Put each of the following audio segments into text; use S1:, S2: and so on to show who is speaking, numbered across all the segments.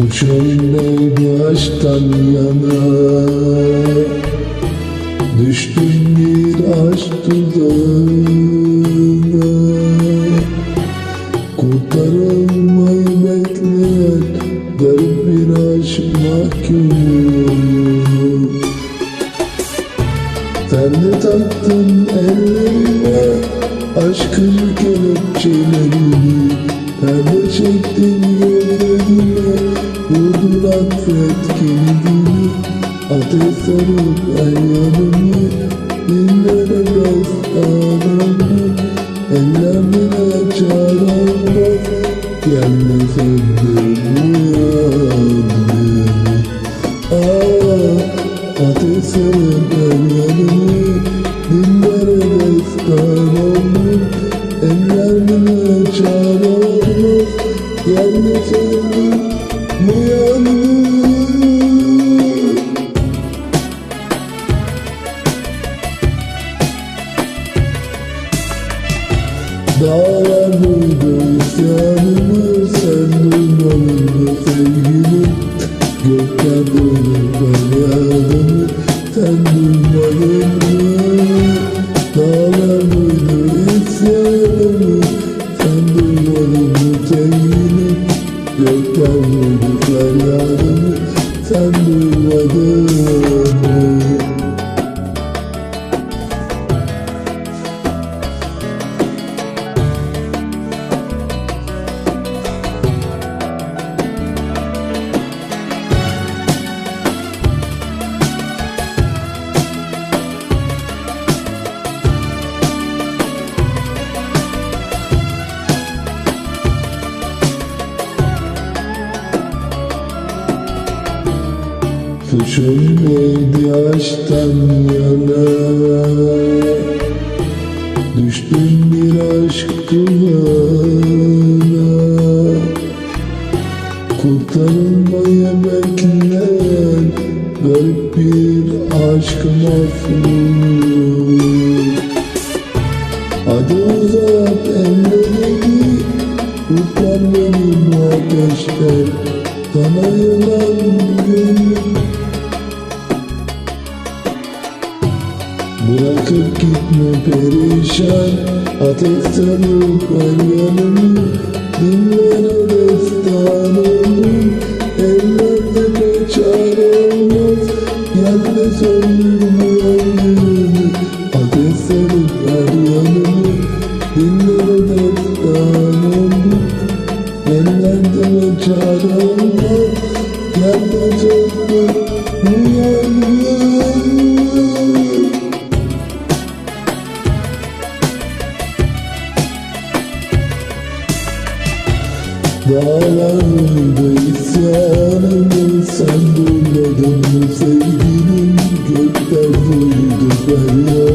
S1: Suçum neydi aşktan yana Düştüm bir aşk tuzağına Kurtarılmayı bekleyen Garip bir aşk mahkumuyum Sen de taktın ellerime Aşkın kelepçelerini. Perde çektin affet kendini Ateş sarıp el yanımı Dillere destanımı Ellerine çağıramaz Gelme söndür bu yanımı Aa, ateş sarıp el yanımı Dillere destan olmuş Ellerine çağıramaz Gelme söndür bu Sen neydi aşktan yana. Düştüm bir aşk tuzağına Kurtarılmayı bekleyen Garip bir aşk mahsulü Hadi uzat ellerini Kurtar beni bu ateşten Sana yılan gönlüm Bırakıp gitme perişan Ateş sarıp ver yanımı. Dinlere destanımı Ellerde Dağlarda isyanımı sen duymadın mı sevgilim Gökler duydu feryadımı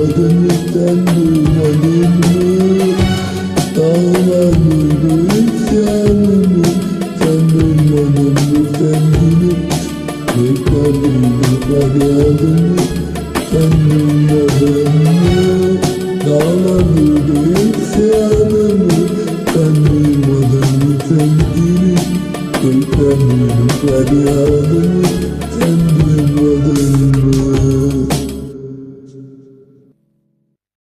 S1: الأهل فليعلم أني مضل